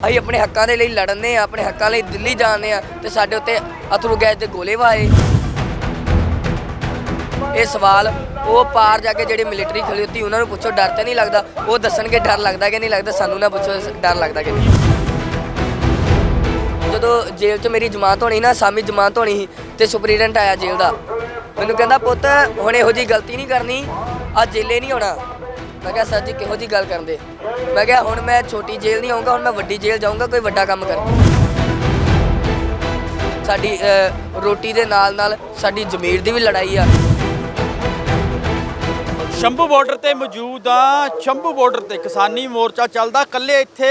ਅਸੀਂ ਆਪਣੇ ਹੱਕਾਂ ਦੇ ਲਈ ਲੜਨੇ ਆ, ਆਪਣੇ ਹੱਕਾਂ ਲਈ ਦਿੱਲੀ ਜਾਣੇ ਆ ਤੇ ਸਾਡੇ ਉੱਤੇ ਅਥਰੂ ਗੈਸ ਦੇ ਗੋਲੇ ਵਾਏ। ਇਹ ਸਵਾਲ ਉਹ ਪਾਰ ਜਾ ਕੇ ਜਿਹੜੇ ਮਿਲਟਰੀ ਖਲੋਤੀ ਉਹਨਾਂ ਨੂੰ ਪੁੱਛੋ, ਡਰ ਤੇ ਨਹੀਂ ਲੱਗਦਾ। ਉਹ ਦੱਸਣਗੇ, ਡਰ ਲੱਗਦਾ ਕਿ ਨਹੀਂ ਲੱਗਦਾ, ਸਾਨੂੰ ਨਾ ਪੁੱਛੋ, ਡਰ ਲੱਗਦਾ ਕਿ ਨਹੀਂ। ਜਦੋਂ ਜੇਲ੍ਹ 'ਚ ਮੇਰੀ ਜਮਾਨਤ ਹੋਣੀ ਨਾ, ਸਾਮੀ ਜਮਾਨਤ ਹੋਣੀ ਸੀ ਤੇ ਸੁਪਰੀਡੈਂਟ ਆਇਆ ਜੇਲ੍ਹ ਦਾ, ਮੈਨੂੰ ਕਹਿੰਦਾ, ਪੁੱਤ, ਹੁਣ ਇਹੋ ਜੀ ਗਲਤੀ ਨਹੀਂ ਕਰਨੀ ਆ ਜੇਲੇ ਨਹੀਂ ਹੋਣਾ ਮੈਂ ਕਿਹਾ, ਸਰ ਜੀ, ਕਿਹੋ ਜੀ ਗੱਲ ਕਰਦੇ ਮੈਂ ਕਿਹਾ, ਹੁਣ ਮੈਂ ਛੋਟੀ ਜੇਲ੍ਹ ਨਹੀਂ ਆਉਂਗਾ ਹੁਣ ਮੈਂ ਵੱਡੀ ਜੇਲ੍ਹ ਜਾਊਂਗਾ, ਕੋਈ ਵੱਡਾ ਕੰਮ ਕਰ ਸਾਡੀ ਰੋਟੀ ਦੇ ਨਾਲ ਨਾਲ ਸਾਡੀ ਜ਼ਮੀਰ ਦੀ ਵੀ ਲੜਾਈ ਆ। ਸ਼ੰਭੂ ਬਾਰਡਰ ਤੇ ਮੌਜੂਦ ਆ। ਸ਼ੰਭੂ ਬਾਰਡਰ ਤੇ ਕਿਸਾਨੀ ਮੋਰਚਾ ਚੱਲਦਾ। ਕੱਲੇ ਇੱਥੇ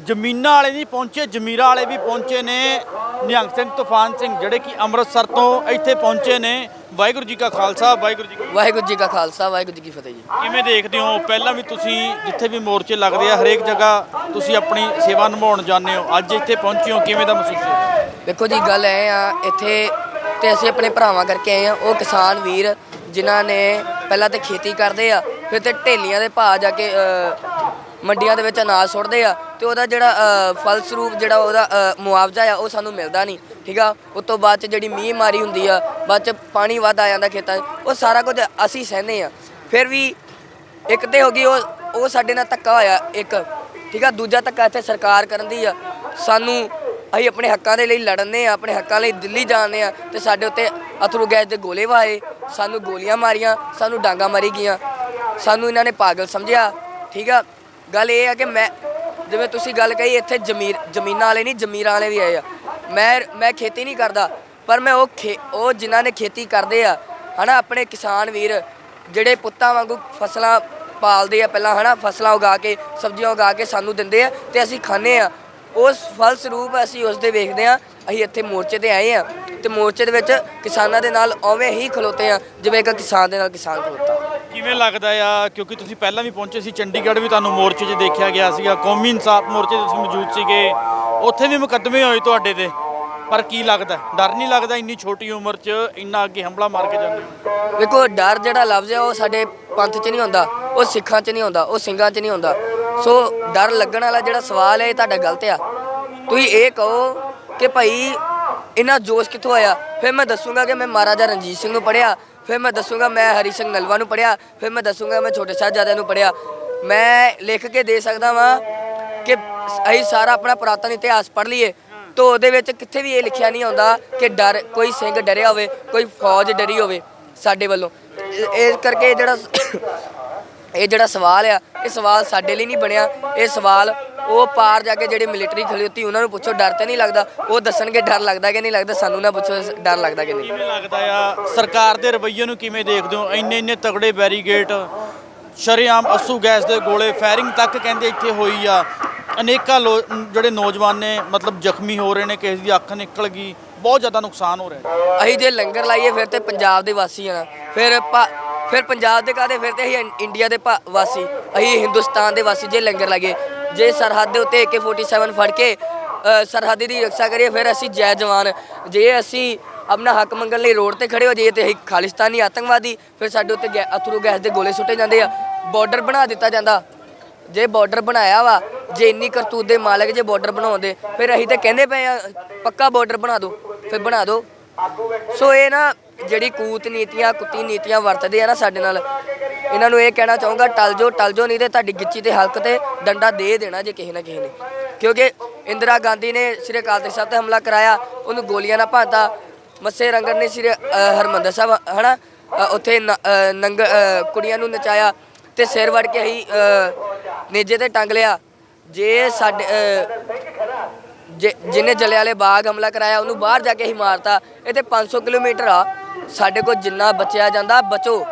ਜ਼ਮੀਨਾਂ ਵਾਲੇ ਨਹੀਂ ਪਹੁੰਚੇ, ਜ਼ਮੀਰਾਂ ਵਾਲੇ ਵੀ ਪਹੁੰਚੇ ਨੇ। ਨਿਹੰਗ ਸਿੰਘ ਤੂਫਾਨ ਸਿੰਘ ਜਿਹੜੇ ਕਿ ਅੰਮ੍ਰਿਤਸਰ ਤੋਂ ਇੱਥੇ ਪਹੁੰਚੇ ਨੇ। ਵਾਹਿਗੁਰੂ ਜੀ ਕਾ ਖਾਲਸਾ ਵਾਹਿਗੁਰੂ ਜੀ ਕੀ ਫਤਿਹ। ਵਾਹਿਗੁਰੂ ਜੀ ਕਾ ਖਾਲਸਾ ਵਾਹਿਗੁਰੂ ਜੀ ਕੀ ਫਤਿਹ ਜੀ। ਕਿਵੇਂ ਦੇਖਦੇ ਹੋ? ਪਹਿਲਾਂ ਵੀ ਤੁਸੀਂ ਜਿੱਥੇ ਵੀ ਮੋਰਚੇ ਲੱਗਦੇ ਆ ਹਰੇਕ ਜਗ੍ਹਾ ਤੁਸੀਂ ਆਪਣੀ ਸੇਵਾ ਨਿਭਾਉਣ ਜਾਂਦੇ ਹੋ। ਅੱਜ ਇੱਥੇ ਪਹੁੰਚੇ ਹੋ ਕਿਵੇਂ ਦਾ ਮਹਿਸੂਸ ਹੈ ਵੇਖੋ ਜੀ ਗੱਲ ਐ ਆ ਇੱਥੇ ਤੇ ਅਸੀਂ ਆਪਣੇ ਭਰਾਵਾਂ ਕਰਕੇ ਆਏ ਆ। ਉਹ ਕਿਸਾਨ ਵੀਰ ਜਿਨ੍ਹਾਂ ਨੇ ਪਹਿਲਾਂ ਤੇ ਖੇਤੀ ਕਰਦੇ ਆ ਫਿਰ ਤੇ ਢੇਲੀਆਂ ਦੇ ਭਾਅ ਜਾ ਕੇ ਅ, ਮੰਡੀਆਂ ਦੇ ਵਿੱਚ ਅਨਾਜ ਸੁੱਟਦੇ ਆ ਤੇ ਉਹਦਾ ਜਿਹੜਾ ਫਲਸਰੂਪ ਜਿਹੜਾ ਉਹਦਾ ਮੁਆਵਜ਼ਾ ਆ, ਉਹ ਸਾਨੂੰ ਮਿਲਦਾ ਨਹੀਂ, ਠੀਕ ਆ? ਉਸ ਤੋਂ ਬਾਅਦ ਚ ਜਿਹੜੀ ਮੀਂਹ ਮਾਰੀ ਹੁੰਦੀ ਆ, ਬਾਅਦ ਚ ਪਾਣੀ ਵੱਧ ਆ ਜਾਂਦਾ ਖੇਤਾਂ 'ਚ, ਉਹ ਸਾਰਾ ਕੁਝ ਅਸੀਂ ਸਹਿੰਦੇ ਆ। ਫਿਰ ਵੀ ਇੱਕ ਤੇ ਹੋ ਗਈ ਉਹ ਉਹ ਸਾਡੇ ਨਾਲ ਧੱਕਾ ਹੋਇਆ, ਇੱਕ, ਠੀਕ ਆ? ਦੂਜਾ ਧੱਕਾ ਇੱਥੇ ਸਰਕਾਰ ਕਰਨ ਦੀ ਆ। ਸਾਨੂੰ ਅਸੀਂ ਆਪਣੇ ਹੱਕਾਂ ਦੇ ਲਈ ਲੜਨੇ ਆ, ਆਪਣੇ ਹੱਕਾਂ ਲਈ ਦਿੱਲੀ ਜਾਣੇ ਆ ਤੇ ਸਾਡੇ ਉੱਤੇ ਅਥਰੂ ਗੈਸ ਦੇ ਗੋਲੇ ਵਾਏ, ਸਾਨੂੰ ਗੋਲੀਆਂ ਮਾਰੀਆਂ, ਸਾਨੂੰ ਡਾਂਗਾ ਮਾਰੀ ਗਈਆਂ। ਸਾਨੂੰ ਇਹਨਾਂ ਨੇ ਪਾਗਲ ਸਮਝਿਆ, ਠੀਕ ਆ? ਗੱਲ ਇਹ ਆ ਕਿ ਮੈਂ, ਜਿਵੇਂ ਤੁਸੀਂ ਗੱਲ ਕਹੀ, ਇੱਥੇ ਜ਼ਮੀਰ, ਜ਼ਮੀਨਾਂ ਵਾਲੇ ਨਹੀਂ, ਜ਼ਮੀਰਾਂ ਵਾਲੇ ਵੀ ਆਏ ਆ। ਮੈਂ ਮੈਂ ਖੇਤੀ ਨਹੀਂ ਕਰਦਾ, ਪਰ ਮੈਂ ਉਹ ਖੇ, ਉਹ ਜਿਨ੍ਹਾਂ ਨੇ ਖੇਤੀ ਕਰਦੇ ਆ, ਹਨਾ, ਆਪਣੇ ਕਿਸਾਨ ਵੀਰ, ਜਿਹੜੇ ਪੁੱਤਾਂ ਵਾਂਗੂ ਫਸਲਾਂ ਪਾਲਦੇ ਆ ਪਹਿਲਾਂ, ਹਨਾ, ਫਸਲਾਂ ਉਗਾ ਕੇ, ਸਬਜ਼ੀਆਂ ਉਗਾ ਕੇ ਸਾਨੂੰ ਦਿੰਦੇ ਆ ਤੇ ਅਸੀਂ ਖਾਂਦੇ ਆ। ਉਸ ਫਲ ਸਰੂਪ ਅਸੀਂ ਉਸ ਦੇ ਵੇਖਦੇ ਆ, ਅਸੀਂ ਇੱਥੇ ਮੋਰਚੇ ਤੇ ਆਏ ਆ ਤੇ ਮੋਰਚੇ ਦੇ ਵਿੱਚ ਕਿਸਾਨਾਂ ਦੇ ਨਾਲ ਉਵੇਂ ਹੀ ਖਲੋਤੇ ਆ, ਜਿਵੇਂ ਇੱਕ ਕਿਸਾਨ ਦੇ ਨਾਲ ਕਿਸਾਨ ਖਲੋਤਾ। ਕਿਵੇਂ ਲੱਗਦਾ ਆ? ਕਿਉਂਕਿ ਤੁਸੀਂ ਪਹਿਲਾਂ ਵੀ ਪਹੁੰਚੇ ਸੀ, ਚੰਡੀਗੜ੍ਹ ਵੀ ਤੁਹਾਨੂੰ ਮੋਰਚੇ 'ਚ ਦੇਖਿਆ ਗਿਆ ਸੀਗਾ, ਕੌਮੀ ਇਨਸਾਫ ਮੋਰਚੇ 'ਤੇ ਤੁਸੀਂ ਮੌਜੂਦ ਸੀਗੇ। ਉੱਥੇ ਵੀ ਮੁਕੱਦਮੇ ਹੋਏ ਤੁਹਾਡੇ ਤੇ। ਪਰ ਕੀ ਲੱਗਦਾ? ਡਰ ਨਹੀਂ ਲੱਗਦਾ ਇੰਨੀ ਛੋਟੀ ਉਮਰ 'ਚ ਇੰਨਾ ਅੱਗੇ ਹਮਲਾ ਮਾਰ ਕੇ ਜਾਂਦੇ ਹੋ? ਡਰ ਜਿਹੜਾ ਲਫ਼ਜ਼ ਹੈ ਉਹ ਸਾਡੇ ਪੰਥ 'ਚ ਨਹੀਂ ਹੁੰਦਾ ਉਹ ਸਿੱਖਾਂ 'ਚ ਨਹੀਂ ਹੁੰਦਾ ਉਹ ਸਿੰਘਾਂ 'ਚ ਨਹੀਂ ਹੁੰਦਾ ਸੋ ਡਰ ਲੱਗਣ ਵਾਲਾ ਜਿਹੜਾ ਸਵਾਲ ਹੈ, ਇਹ ਤੁਹਾਡਾ ਗਲਤ ਆ। ਤੁਸੀਂ ਇਹ ਕਹੋ ਕਿ ਭਾਈ ਇਹਨਾਂ ਜੋਸ਼ ਕਿੱਥੋਂ ਆਇਆ? ਫਿਰ ਮੈਂ ਦੱਸੂਗਾ ਕਿ ਮੈਂ ਮਹਾਰਾਜਾ ਰਣਜੀਤ ਸਿੰਘ ਨੂੰ ਪੜਿਆ ਫਿਰ ਮੈਂ ਦੱਸੂਗਾ, ਮੈਂ ਹਰੀ ਸਿੰਘ ਨਲਵਾ ਨੂੰ ਪੜਿਆ ਫਿਰ ਮੈਂ ਦੱਸੂਗਾ, ਮੈਂ ਛੋਟੇ ਸਾਹਿਬਜ਼ਾਦਿਆਂ ਨੂੰ ਪੜਿਆ ਮੈਂ ਲਿਖ ਕੇ ਦੇ ਸਕਦਾ ਵਾਂ ਕਿ ਅਸੀਂ ਸਾਰਾ ਆਪਣਾ ਪੁਰਾਤਨ ਇਤਿਹਾਸ ਪੜ੍ਹ ਲਈਏ। ਤਾਂ ਉਹਦੇ ਵਿੱਚ ਕਿੱਥੇ ਵੀ ਇਹ ਲਿਖਿਆ ਨਹੀਂ ਆਉਂਦਾ ਕਿ ਡਰ, ਕੋਈ ਸਿੰਘ ਡਰਿਆ ਹੋਵੇ, ਕੋਈ ਫੌਜ ਡਰੀ ਹੋਵੇ ਸਾਡੇ ਵੱਲੋਂ। ਇਸ ਕਰਕੇ ਜਿਹੜਾ ਇਹ ਜਿਹੜਾ ਸਵਾਲ ਆ ਇਹ ਸਵਾਲ ਸਾਡੇ ਲਈ ਨਹੀਂ ਬਣਿਆ। ਇਹ ਸਵਾਲ ਉਹ ਪਾਰ ਜਾ ਕੇ ਜਿਹੜੇ ਮਿਲਟਰੀ ਖਲੋਤੀ ਉਹਨਾਂ ਨੂੰ ਪੁੱਛੋ ਡਰ ਤੇ ਨਹੀਂ ਲੱਗਦਾ? ਉਹ ਦੱਸਣਗੇ ਡਰ ਲੱਗਦਾ ਕਿ ਨਹੀਂ ਲੱਗਦਾ? ਸਾਨੂੰ ਨਾ ਪੁੱਛੋ ਡਰ ਲੱਗਦਾ ਕਿ ਨਹੀਂ? ਕਿਵੇਂ ਲੱਗਦਾ ਆ? ਸਰਕਾਰ ਦੇ ਰਵੱਈਏ ਨੂੰ ਕਿਵੇਂ ਦੇਖਦੇ ਹੋ? ਇੰਨੇ ਇੰਨੇ ਤਗੜੇ ਬੈਰੀਗੇਟ ਸ਼ਰੇਆਮ ਅਸੂ ਗੈਸ ਦੇ ਗੋਲੇ ਫਾਇਰਿੰਗ ਤੱਕ ਕਹਿੰਦੇ ਇੱਥੇ ਹੋਈ ਆ। ਅਨੇਕਾਂ ਲੋ- ਜਿਹੜੇ ਨੌਜਵਾਨ ਨੇ ਮਤਲਬ ਜ਼ਖਮੀ ਹੋ ਰਹੇ ਨੇ ਕਿਸੇ ਦੀ ਅੱਖ ਨਿਕਲ ਗਈ ਬਹੁਤ ਜ਼ਿਆਦਾ ਨੁਕਸਾਨ ਹੋ ਰਿਹਾ। ਅਸੀਂ ਜੇ ਲੰਗਰ ਲਾਈਏ ਫਿਰ ਤੇ ਪੰਜਾਬ ਦੇ ਵਾਸੀ ਆ ਫਿਰ ਫਿਰ ਪੰਜਾਬ ਦੇ ਕਾਦੇ ਫਿਰ ਤੇ ਅਸੀਂ ਇੰ- ਇੰਡੀਆ ਦੇ ਭਾ- ਵਾਸੀ ਅਸੀਂ ਹਿੰਦੁਸਤਾਨ ਦੇ ਵਾਸੀ ਜੇ ਲੰਗਰ ਲਾਈਏ ਜੇ ਸਰਹੱਦ ਦੇ ਉੱਤੇ AK47 ਫੜ ਕੇ ਅ, ਸਰਹੱਦ ਦੀ ਰੱਖਿਆ ਕਰੀਏ ਫਿਰ ਅਸੀਂ ਜੈ ਜਵਾਨ। ਜੇ ਅਸੀਂ ਆਪਣਾ ਹੱਕ ਮੰਗਣ ਲਈ ਰੋਡ ਤੇ ਖੜੇ ਹੋ ਜਾਈਏ ਤੇ ਅਸੀਂ ਖਾਲਿਸਤਾਨੀ ਆਤੰਕਵਾਦੀ ਫਿਰ ਸਾਡੇ ਉੱਤੇ ਗੈ- ਅਥਰੂ ਗੈਸ ਦੇ ਗੋਲੇ ਸੁੱਟੇ ਜਾਂਦੇ ਆ। ਬਾਰਡਰ ਬਣਾ ਦਿੱਤਾ ਜਾਂਦਾ। ਜੇ ਬਾਰਡਰ ਬਣਾਇਆ ਵਾ ਜੇ ਇੰਨੀ ਕਰਤੂਤ ਦੇ ਮਾਲਕ ਜੇ ਬਾਰਡਰ ਬਣਾਉਂਦੇ ਫਿਰ ਅਸੀਂ ਤਾਂ ਕਹਿੰਦੇ ਪਏ ਆ ਪੱਕਾ ਬਾਰਡਰ ਬਣਾ ਦਿਓ ਫਿਰ ਬਣਾ ਦਿਓ। ਸੋ ਇਹ ਨਾ ਜਿਹੜੀ ਕੂਤ ਨੀਤੀਆਂ ਕੁੱਤੀ ਨੀਤੀਆਂ ਵਰਤਦੇ ਆ ਨਾ ਸਾਡੇ ਨਾਲ ਇਹਨਾਂ ਨੂੰ ਇਹ ਕਹਿਣਾ ਚਾਹੂੰਗਾ ਟਲ ਜੋ ਟਲ ਜੋ ਨਹੀਂ ਤੇ ਤੁਹਾਡੀ ਗਿੱਚੀ ਤੇ ਹਲਕ ਤੇ ਡੰਡਾ ਦੇ ਦੇਣਾ ਜੇ ਕਿਸੇ ਨਾ ਕਿਸੇ ਨੇ। ਕਿਉਂਕਿ ਇੰਦਰਾ ਗਾਂਧੀ ਨੇ ਸ੍ਰੀ ਅਕਾਲ ਤਖਤ ਸਾਹਿਬ ਤੇ ਹਮਲਾ ਕਰਾਇਆ ਉਹਨੂੰ ਗੋਲੀਆਂ ਨਾਲ ਭਾਂਤਾ। ਮੱਸੇ ਰੰਗਨ ਨੇ ਸ੍ਰੀ ਅ, ਹਰਿਮੰਦਰ ਸਾਹਿਬ ਹਨਾ? ਅ, ਉੱਥੇ ਨ- ਨੰਗ ਕੁੜੀਆਂ ਨੂੰ ਨਚਾਇਆ ਤੇ ਸਿਰ ਵੜ ਕੇ ਅਸੀਂ ਨੇਜੇ ਤੇ ਟੰਗ ਲਿਆ। ਜੇ ਸਾਡੇ ਅ, ਜਿ- ਜਿਹਨੇ ਜਲਿਆਲੇ ਬਾਗ ਹਮਲਾ ਕਰਾਇਆ ਉਹਨੂੰ ਬਾਹਰ ਜਾ ਕੇ ਹੀ ਮਾਰਤਾ। ਇਹ ਤੇ 500 ਕਿਲੋਮੀਟਰ ਆ। ਸਾਡੇ ਕੋਲ ਜਿੰਨਾ ਬਚਿਆ ਜਾਂਦਾ ਬਚੋ।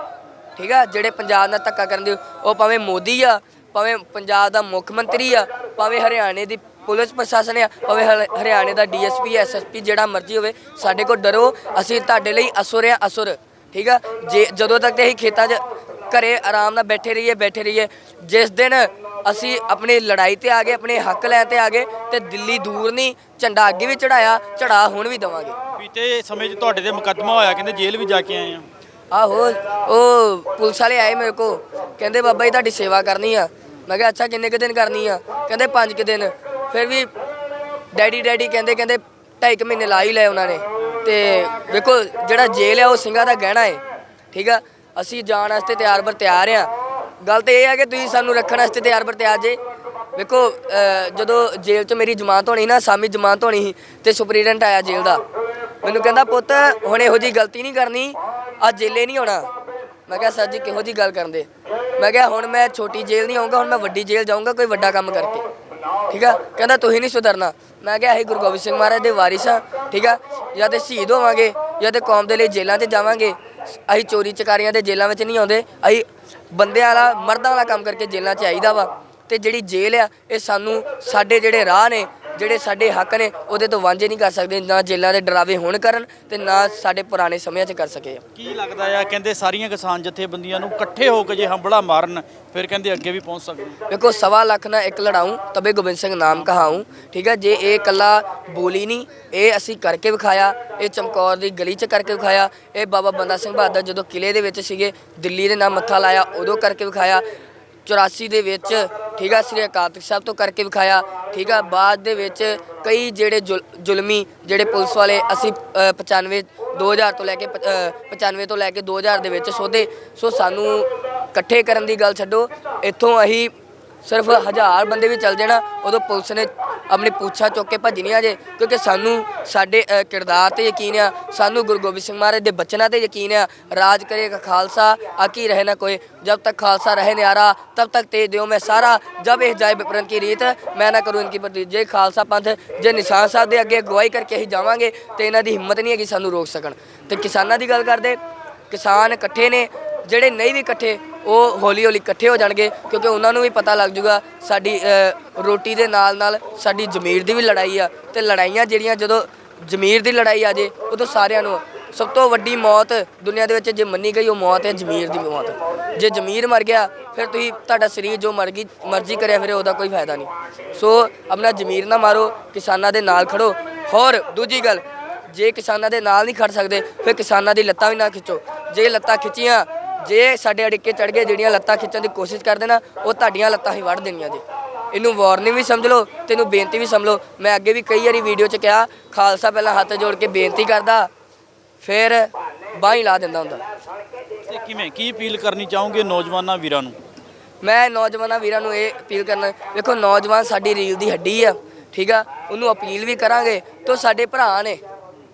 ਠੀਕ ਆ? ਜਿਹੜੇ ਪੰਜਾਬ ਨਾਲ ਧੱਕਾ ਕਰਨ ਦੇ ਉਹ ਭਾਵੇਂ ਮੋਦੀ ਆ ਭਾਵੇਂ ਪੰਜਾਬ ਦਾ ਮੁੱਖ ਮੰਤਰੀ ਆ ਭਾਵੇਂ ਹਰਿਆਣੇ ਦੀ ਪੁਲਿਸ ਪ੍ਰਸ਼ਾਸਨ ਆ ਭਾਵੇਂ ਹਲ- ਹਰਿਆਣੇ ਦਾ ਡੀਐਸਪੀ ਐਸਐਸਪੀ ਜਿਹੜਾ ਮਰਜ਼ੀ ਹੋਵੇ ਸਾਡੇ ਕੋਲ ਡਰੋ। ਅਸੀਂ ਤੁਹਾਡੇ ਲਈ ਅਸੁਰ ਆ ਅਸੁਰ। ਠੀਕ ਆ? ਜੇ ਜਦੋਂ ਤੱਕ ਤੇ ਅਸੀਂ ਖੇਤਾਂ 'ਚ ਘਰੇ ਆਰਾਮ ਨਾਲ ਬੈਠੇ ਰਹੀਏ ਬੈਠੇ ਰਹੀਏ ਜਿਸ ਦਿਨ ਅਸੀਂ ਆਪਣੀ ਲੜਾਈ ਤੇ ਆ ਗਏ ਆਪਣੇ ਹੱਕ ਲੈਣ ਤੇ ਆ ਗਏ ਤੇ ਦਿੱਲੀ ਦੂਰ ਨਹੀਂ ਝੰਡਾ ਅੱਗੇ ਵੀ ਚੜਾਇਆ ਚੜਾ ਹੁਣ ਵੀ ਦਵਾਂਗੇ। ਬੀਤੇ ਸਮੇਂ 'ਚ ਤੁਹਾਡੇ ਤੇ ਮੁਕੱਦਮਾ ਹੋਇਆ ਕਹਿੰਦੇ ਜੇਲ੍ਹ ਵੀ ਜਾ ਕੇ ਆਏ ਆ ਆਹੋ ਉਹ ਪੁਲਿਸ ਵਾਲੇ ਆਏ ਮੇਰੇ ਕੋ ਕਹਿੰਦੇ ਬਾਬਾ ਜੀ ਤੁਹਾਡੀ ਸੇਵਾ ਕਰਨੀ ਆ। ਮੈਂ ਕਿਹਾ ਅੱਛਾ ਕਿੰਨੇ ਕੁ ਦਿਨ ਕਰਨੀ ਆ? ਕਹਿੰਦੇ ਪੰਜ ਕੁ ਦਿਨ। ਫਿਰ ਵੀ ਡੈਡੀ ਡੈਡੀ ਕਹਿੰਦੇ ਕਹਿੰਦੇ ਢਾਈ ਕੁ ਮਹੀਨੇ ਲਾ ਹੀ ਲਏ ਉਹਨਾਂ ਨੇ। ਤੇ ਵੇਖੋ ਜਿਹੜਾ ਜੇਲ੍ਹ ਆ ਉਹ ਸਿੰਘਾਂ ਦਾ ਗਹਿਣਾ ਹੈ ਠੀਕ ਆ? ਅਸੀਂ ਜਾਣ ਵਾਸਤੇ ਤਿਆਰ ਬਰ ਤਿਆਰ ਆ। ਗੱਲ ਤੇ ਇਹ ਆ ਕਿ ਤੁਸੀਂ ਸਾਨੂੰ ਰੱਖਣ ਵਾਸਤੇ ਤਿਆਰ ਬਰ ਤਿਆਰ ਜੇ। ਵੇਖੋ ਜਦੋਂ ਜੇਲ੍ਹ 'ਚ ਮੇਰੀ ਜ਼ਮਾਨਤ ਹੋਣੀ ਨਾ, ਸਾਮੀ ਜ਼ਮਾਨਤ ਹੋਣੀ ਸੀ ਤੇ ਸੁਪਰੀਡੈਂਟ ਆਇਆ ਜੇਲ੍ਹ ਦਾ। ਮੈਨੂੰ ਕਹਿੰਦਾ, ਪੁੱਤ, ਹੁਣ ਇਹੋ ਜੀ ਗਲਤੀ ਨਹੀਂ ਕਰਨੀ, ਅੱਜ ਜੇਲੇ ਨਹੀਂ ਆਉਣਾ। ਮੈਂ ਕਿਹਾ, ਸਰ ਜੀ, ਕਿਹੋ ਜੀ ਗੱਲ ਕਰਦੇ ਮੈਂ ਕਿਹਾ, ਹੁਣ ਮੈਂ ਛੋਟੀ ਜੇਲ੍ਹ ਨਹੀਂ ਆਉਂਗਾ ਹੁਣ ਮੈਂ ਵੱਡੀ ਜੇਲ੍ਹ ਜਾਊਂਗਾ ਕੋਈ ਵੱਡਾ ਕੰਮ ਕਰਕੇ। ਠੀਕ ਆ? ਕਹਿੰਦਾ, ਤੁਸੀਂ ਨਹੀਂ ਸੁਧਰਨਾ। ਮੈਂ ਕਿਹਾ, ਅਸੀਂ ਗੁਰੂ ਗੋਬਿੰਦ ਸਿੰਘ ਮਹਾਰਾਜ ਦੇ ਵਾਰਿਸ ਆ, ਠੀਕ ਆ? ਜਾਂ ਤੇ ਸ਼ਹੀਦ ਹੋਵਾਂਗੇ, ਜਾਂ ਤੇ ਕੌਮ ਦੇ ਲਈ ਜੇਲ੍ਹਾਂ 'ਚ ਜਾਵਾਂਗੇ। ਅਸੀਂ ਚੋਰੀ ਚਕਾਰੀਆਂ ਦੇ ਜੇਲ੍ਹਾਂ ਵਿੱਚ ਨਹੀਂ ਆਉਂਦੇ। ਅਸੀਂ ਬੰਦਿਆਂ ਵਾਲਾ, ਮਰਦਾਂ ਵਾਲਾ ਕੰਮ ਕਰਕੇ ਜੇਲ੍ਹਾਂ 'ਚ ਆਈਦਾ ਵਾ ਤੇ ਜਿਹੜੀ ਜੇਲ੍ਹ ਆ, ਇਹ ਸਾਨੂੰ ਸਾਡੇ ਜਿਹੜੇ ਰਾਹ ਨੇ ਜਿਹੜੇ ਸਾਡੇ ਹੱਕ ਨੇ ਉਹਦੇ ਤੋਂ ਵਾਂਝੇ ਨਹੀਂ ਕਰ ਸਕਦੇ ਨਾ ਜੇਲ੍ਹਾਂ ਦੇ ਡਰਾਵੇ ਹੋਣ ਕਰਨ ਤੇ ਨਾ ਸਾਡੇ ਪੁਰਾਣੇ ਸਮਿਆਂ 'ਚ ਕਰ ਸਕੇ। ਕੀ ਲੱਗਦਾ ਆ ਕਹਿੰਦੇ ਸਾਰੀਆਂ ਕਿਸਾਨ ਜਥੇਬੰਦੀਆਂ ਨੂੰ ਇਕੱਠੇ ਹੋ ਕੇ ਜੇ ਹੰਬੜਾ ਮਾਰਨ ਫਿਰ ਕਹਿੰਦੇ ਅੱਗੇ ਵੀ ਪਹੁੰਚ ਸਕਦੇ। ਵੇਖੋ ਸਵਾ ਲੱਖ ਨਾਲ ਇੱਕ ਲੜਾऊं ਤਬੇ ਗੋਬਿੰਦ ਸਿੰਘ ਨਾਮ ਕਹਾऊं ਠੀਕ ਹੈ ਜੇ ਇਹ ਕੱਲਾ ਬੋਲੀ ਨਹੀਂ ਇਹ ਅਸੀਂ ਕਰਕੇ ਵਿਖਾਇਆ ਇਹ ਚਮਕੌਰ ਦੀ ਗਲੀ 'ਚ ਕਰਕੇ ਵਿਖਾਇਆ ਇਹ ਬਾਬਾ ਬੰਦਾ ਸਿੰਘ ਬਹਾਦਰ ਜਦੋਂ ਕਿਲੇ ਦੇ ਵਿੱਚ ਸੀਗੇ ਦਿੱਲੀ ਦੇ ਨਾਲ ਮੱਥਾ ਲਾਇਆ ਉਦੋਂ ਕਰਕੇ ਵਿਖਾਇਆ 84 ਦੇ ਵਿੱਚ ਠੀਕ ਆ ਸ੍ਰੀ ਅਕਾਲ ਸਾਹਿਬ ਤੋਂ ਕਰਕੇ ਵਿਖਾਇਆ ਠੀਕ ਆ ਬਾਅਦ ਦੇ ਵਿੱਚ ਕਈ ਜਿਹੜੇ ਜ਼ੁਲ- ਜ਼ੁਲਮੀ ਜਿਹੜੇ ਪੁਲਿਸ ਵਾਲੇ ਅਸੀਂ ਅ, 95 2000 ਤੋਂ ਲੈ ਕੇ ਪ- ਅ, 95 ਤੋਂ ਲੈ ਕੇ 2000 ਦੇ ਵਿੱਚ ਸੋਧੇ ਸੋ ਸਾਨੂੰ ਇਕੱਠੇ ਕਰਨ ਦੀ ਗੱਲ ਛੱਡੋ ਇੱਥੋਂ ਅਸੀਂ ਸਿਰਫ ਹਜ਼ਾਰ ਬੰਦੇ ਵੀ ਚੱਲ ਜਾਣਾ ਉਦੋਂ ਪੁਲਿਸ ਨੇ ਆਪਣੀ ਪੁੱਛਾਂ ਚੁੱਕ ਕੇ ਭੱਜਣੀਆਂ ਜੇ ਕਿਉਂਕਿ ਸਾਨੂੰ ਸਾਡੇ ਅ, ਕਿਰਦਾਰ ਤੇ ਯਕੀਨ ਆ ਸਾਨੂੰ ਗੁਰੂ ਗੋਬਿੰਦ ਸਿੰਘ ਮਹਾਰਾਜ ਦੇ ਬਚਨਾਂ ਤੇ ਯਕੀਨ ਆ ਰਾਜ ਕਰੇਗਾ ਖਾਲਸਾ ਆਕੀ ਰਹੇ ਨਾ ਕੋਈ ਜਬ ਤੱਕ ਖਾਲਸਾ ਰਹੇ ਨਿਆਰਾ ਤਬ ਤੱਕ ਤੇ ਦਿਓ ਮੈਂ ਸਾਰਾ ਜਬ ਇਹ ਜਾਏ ਬਿਪਰਨ ਕੀ ਰੀਤ ਮੈਂ ਨਾ ਕਰੂੰ ਇਨਕੀ ਪ੍ਰਤੀ ਜੇ ਖਾਲਸਾ ਪੰਥ ਜੇ ਨਿਸ਼ਾਨ ਸਾਹਿਬ ਦੇ ਅੱਗੇ ਅਗਵਾਈ ਕਰਕੇ ਅਸੀਂ ਜਾਵਾਂਗੇ ਤੇ ਇਹਨਾਂ ਦੀ ਹਿੰਮਤ ਨਹੀਂ ਹੈਗੀ ਸਾਨੂੰ ਰੋਕ ਸਕਣ। ਤੇ ਕਿਸਾਨਾਂ ਦੀ ਗੱਲ ਕਰਦੇ ਕਿਸਾਨ ਇਕੱਠੇ ਨੇ ਜਿਹੜੇ ਨਹੀਂ ਵੀ ਇਕੱਠੇ, ਉਹ ਹੌਲੀ ਹੌਲੀ ਇਕੱਠੇ ਹੋ ਜਾਣਗੇ, ਕਿਉਂਕਿ ਉਹਨਾਂ ਨੂੰ ਵੀ ਪਤਾ ਲੱਗ ਜੂਗਾ ਸਾਡੀ ਰੋਟੀ ਦੇ ਨਾਲ ਨਾਲ ਸਾਡੀ ਜ਼ਮੀਰ ਦੀ ਵੀ ਲੜਾਈ ਆ, ਤੇ ਲੜਾਈਆਂ ਜਿਹੜੀਆਂ ਜਦੋਂ ਜ਼ਮੀਰ ਦੀ ਲੜਾਈ ਆ ਜੇ, ਉਦੋਂ ਸਾਰਿਆਂ ਨੂੰ ਸਭ ਤੋਂ ਵੱਡੀ ਮੌਤ ਦੁਨੀਆ ਦੇ ਵਿੱਚ ਜੇ ਮੰਨੀ ਗਈ, ਉਹ ਮੌਤ ਹੈ ਜ਼ਮੀਰ ਦੀ ਮੌਤ। ਜੇ ਜ਼ਮੀਰ ਮਰ ਗਿਆ, ਫਿਰ ਤੁਸੀਂ ਤੁਹਾਡਾ ਸਰੀਰ ਜੋ ਮਰ ਗਈ ਮਰਜ਼ੀ ਕਰਿਆ ਫਿਰ, ਉਹਦਾ ਕੋਈ ਫਾਇਦਾ ਨਹੀਂ। ਸੋ ਆਪਣਾ ਜ਼ਮੀਰ ਨਾ ਮਾਰੋ, ਕਿਸਾਨਾਂ ਦੇ ਨਾਲ ਖੜੋ। ਹੋਰ ਦੂਜੀ ਗੱਲ, ਜੇ ਕਿਸਾਨਾਂ ਦੇ ਨਾਲ ਨਹੀਂ ਖੜ ਸਕਦੇ, ਫਿਰ ਕਿਸਾਨਾਂ ਦੀ ਲੱਤਾਂ ਵੀ ਨਾ ਖਿੱਚੋ। ਜੇ ਲੱਤਾਂ ਖਿੱਚੀਆਂ ਜੇ ਸਾਡੇ ਅੜਿੱਕੇ ਚੜ ਗਏ ਜਿਹੜੀਆਂ ਲੱਤਾਂ ਖਿੱਚਣ ਦੀ ਕੋਸ਼ਿਸ਼ ਕਰਦੇ ਨਾ ਉਹ ਤੁਹਾਡੀਆਂ ਲੱਤਾਂ ਹੀ ਵੱਢ ਦੇਣੀਆਂ ਜੀ। ਇਹਨੂੰ ਵਾਰਨਿੰਗ ਵੀ ਸਮਝ ਲਓ ਤੇ ਇਹਨੂੰ ਬੇਨਤੀ ਵੀ ਸਮਝ ਲਓ। ਮੈਂ ਅੱਗੇ ਵੀ ਕਈ ਵਾਰੀ ਵੀਡੀਓ 'ਚ ਕਿਹਾ ਖਾਲਸਾ ਪਹਿਲਾਂ ਹੱਥ ਜੋੜ ਕੇ ਬੇਨਤੀ ਕਰਦਾ ਫਿਰ ਬਾਂਹ ਲਾ ਦਿੰਦਾ ਹੁੰਦਾ। ਤੇ ਕਿਵੇਂ ਕੀ ਅਪੀਲ ਕਰਨੀ ਚਾਹੋਗੇ ਨੌਜਵਾਨਾਂ ਵੀਰਾਂ ਨੂੰ? ਮੈਂ ਨੌਜਵਾਨਾਂ ਵੀਰਾਂ ਨੂੰ ਇਹ ਅਪੀਲ ਕਰਨਾ ਵੇਖੋ ਨੌਜਵਾਨ ਸਾਡੀ ਰੀਲ ਦੀ ਹੱਡੀ ਆ ਠੀਕ ਆ? ਉਹਨੂੰ ਅਪੀਲ ਵੀ ਕਰਾਂਗੇ ਤੋ ਸਾਡੇ ਭਰਾ ਨੇ।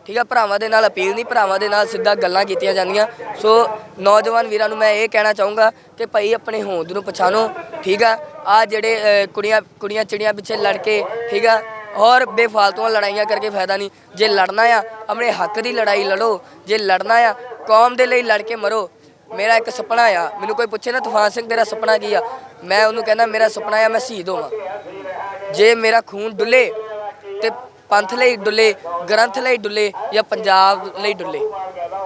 ਠੀਕ ਆ, ਭਰਾਵਾਂ ਦੇ ਨਾਲ ਅਪੀਲ ਨਹੀਂ, ਭਰਾਵਾਂ ਦੇ ਨਾਲ ਸਿੱਧਾ ਗੱਲਾਂ ਕੀਤੀਆਂ ਜਾਂਦੀਆਂ। ਸੋ ਨੌਜਵਾਨ ਵੀਰਾਂ ਨੂੰ ਮੈਂ ਇਹ ਕਹਿਣਾ ਚਾਹੂੰਗਾ ਕਿ ਭਾਈ ਆਪਣੇ ਹੋਂਦ ਨੂੰ ਪਛਾਣੋ, ਠੀਕ ਆ। ਆ ਜਿਹੜੇ ਕੁੜੀਆਂ ਕੁੜੀਆਂ ਚਿੜੀਆਂ ਪਿੱਛੇ ਲੜ ਕੇ, ਠੀਕ ਆ, ਔਰ ਬੇਫਾਲਤੂਆਂ ਲੜਾਈਆਂ ਕਰਕੇ ਫਾਇਦਾ ਨਹੀਂ। ਜੇ ਲੜਨਾ ਆ, ਆਪਣੇ ਹੱਕ ਦੀ ਲੜਾਈ ਲੜੋ। ਜੇ ਲੜਨਾ ਆ, ਕੌਮ ਦੇ ਲਈ ਲੜ ਕੇ ਮਰੋ। ਮੇਰਾ ਇੱਕ ਸੁਪਨਾ ਆ, ਮੈਨੂੰ ਕੋਈ ਪੁੱਛੇ ਨਾ, ਤੂਫਾਨ ਸਿੰਘ, ਤੇਰਾ ਸੁਪਨਾ ਕੀ ਆ? ਮੈਂ ਉਹਨੂੰ ਕਹਿੰਦਾ, ਮੇਰਾ ਸੁਪਨਾ ਆ, ਮੈਂ ਸ਼ਹੀਦ ਹੋਵਾਂ। ਜੇ ਮੇਰਾ ਖੂਨ ਡੁੱਲੇ ਪੰਥ ਲਈ ਡੁੱਲੇ, ਗ੍ਰੰਥ ਲਈ ਡੁੱਲੇ ਜਾਂ ਪੰਜਾਬ ਲਈ ਡੁੱਲੇ।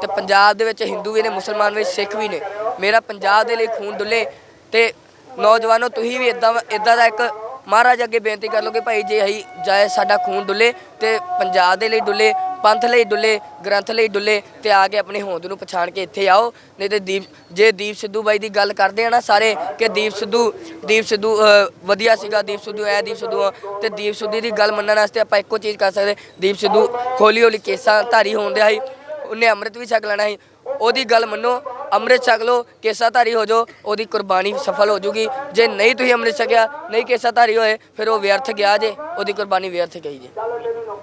ਤੇ ਪੰਜਾਬ ਦੇ ਵਿੱਚ ਹਿੰਦੂ ਵੀ ਨੇ, ਮੁਸਲਮਾਨ ਵੀ, ਸਿੱਖ ਵੀ ਨੇ। ਮੇਰਾ ਪੰਜਾਬ ਦੇ ਲਈ ਖੂਨ ਡੁੱਲੇ ਤੇ ਨੌਜਵਾਨੋ, ਤੁਸੀਂ ਵੀ ਇਦਾਂ ਇਦਾਂ ਦਾ ਇੱਕ ਮਹਾਰਾਜ ਅੱਗੇ ਬੇਨਤੀ ਕਰ ਲਓ ਕਿ ਭਾਈ ਜੇ ਅਸੀਂ ਜਾਇ ਸਾਡਾ ਖੂਨ ਡੁੱਲੇ ਤੇ ਪੰਜਾਬ ਦੇ ਲਈ ਡੁੱਲੇ ਪੰਥ ਲਈ ਡੁੱਲੇ ਗ੍ਰੰਥ ਲਈ ਡੁੱਲੇ ਤੇ ਆ ਕੇ ਆਪਣੀ ਹੋਂਦ ਨੂੰ ਪਛਾਣ ਕੇ ਇੱਥੇ ਆਓ। ਨਹੀਂ ਤੇ ਦੀਪ ਜੇ ਦੀਪ ਸਿੱਧੂ ਬਾਈ ਦੀ ਗੱਲ ਕਰਦੇ ਆ ਨਾ ਸਾਰੇ ਕਿ ਦੀਪ ਸਿੱਧੂ ਦੀਪ ਸਿੱਧੂ ਵਧੀਆ ਸੀਗਾ ਦੀਪ ਸਿੱਧੂ ਐ ਦੀਪ ਸਿੱਧੂ ਆ, ਤੇ ਦੀਪ ਸਿੱਧੂ ਦੀ ਗੱਲ ਮੰਨਣ ਵਾਸਤੇ ਆਪਾਂ ਇੱਕੋ ਚੀਜ਼ ਕਰ ਸਕਦੇ। ਦੀਪ ਸਿੱਧੂ ਹੌਲੀ ਹੌਲੀ ਕੇਸਾਂ ਧਾਰੀ ਹੋਣ ਦਿਆ ਸੀ ਉਹਨੇ ਅੰਮ੍ਰਿਤ ਵੀ ਛਕ ਲੈਣਾ ਸੀ। ਉਹਦੀ ਗੱਲ ਮੰਨੋ ਅੰਮ੍ਰਿਤ ਛਕ ਲਓ ਕੇਸਾਂਧਾਰੀ ਹੋ ਜਾਓ ਉਹਦੀ ਕੁਰਬਾਨੀ ਸਫਲ ਹੋ ਜੂਗੀ। ਜੇ ਨਹੀਂ ਤੁਸੀਂ ਅੰਮ੍ਰਿਤ ਛਕਿਆ ਨਹੀਂ ਕੇਸਾਂਧਾਰੀ ਹੋਏ ਫਿਰ ਉਹ ਵਿਅਰਥ ਗਿਆ ਜੇ ਉਹਦੀ ਕੁਰਬਾਨੀ ਵਿਅਰਥ ਗਈ ਜੇ।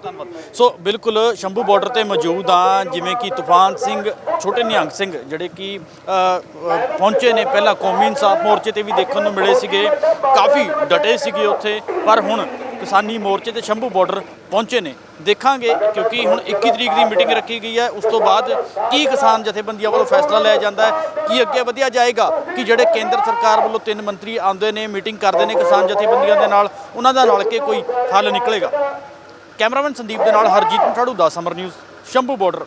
ਧੰਨਵਾਦ। ਸੋ ਬਿਲਕੁਲ ਸ਼ੰਭੂ ਬਾਰਡਰ ਤੇ ਮੌਜੂਦ ਆ ਜਿਵੇਂ ਕਿ ਤੂਫਾਨ ਸਿੰਘ, ਛੋਟੇ ਨਿਹੰਗ ਸਿੰਘ, ਜਿਹੜੇ ਕਿ ਪਹੁੰਚੇ ਨੇ ਪਹਿਲਾਂ ਕੌਮੀ ਇਨਸਾਫ ਮੋਰਚੇ ਤੇ ਵੀ ਦੇਖਣ ਨੂੰ ਮਿਲੇ ਸੀਗੇ। ਕਾਫੀ ਡਟੇ ਸੀਗੇ ਉੱਥੇ, ਪਰ ਹੁਣ ਕਿਸਾਨੀ ਮੋਰਚੇ ਤੇ ਸ਼ੰਭੂ ਬਾਰਡਰ ਪਹੁੰਚੇ ਨੇ। ਦੇਖਾਂਗੇ, ਕਿਉਂਕਿ ਹੁਣ 21 ਤਰੀਕ ਦੀ ਮੀਟਿੰਗ ਰੱਖੀ ਗਈ ਹੈ, ਉਸ ਤੋਂ ਬਾਅਦ ਕੀ ਕਿਸਾਨ ਜਥੇਬੰਦੀਆਂ ਵੱਲੋਂ ਫੈਸਲਾ ਲਿਆ ਜਾਂਦਾ ਹੈ, ਕੀ ਅੱਗੇ ਵਧਿਆ ਜਾਏਗਾ, ਕਿ ਜਿਹੜੇ ਕੇਂਦਰ ਸਰਕਾਰ ਵੱਲੋਂ ਤਿੰਨ ਮੰਤਰੀ ਆਉਂਦੇ ਨੇ, ਮੀਟਿੰਗ ਕਰਦੇ ਨੇ ਕਿਸਾਨ ਜਥੇਬੰਦੀਆਂ ਦੇ ਨਾਲ, ਉਹਨਾਂ ਦਾ ਰਲ ਕੇ ਕੋਈ ਹੱਲ ਨਿਕਲੇਗਾ? ਕੈਮਰਾਮੈਨ ਸੰਦੀਪ ਦੇ ਨਾਲ ਹਰਜੀਤ ਮਠਾੜੂ ਦਾ ਸਮਰ ਨਿਊਜ਼ ਸ਼ੰਭੂ ਬਾਰਡਰ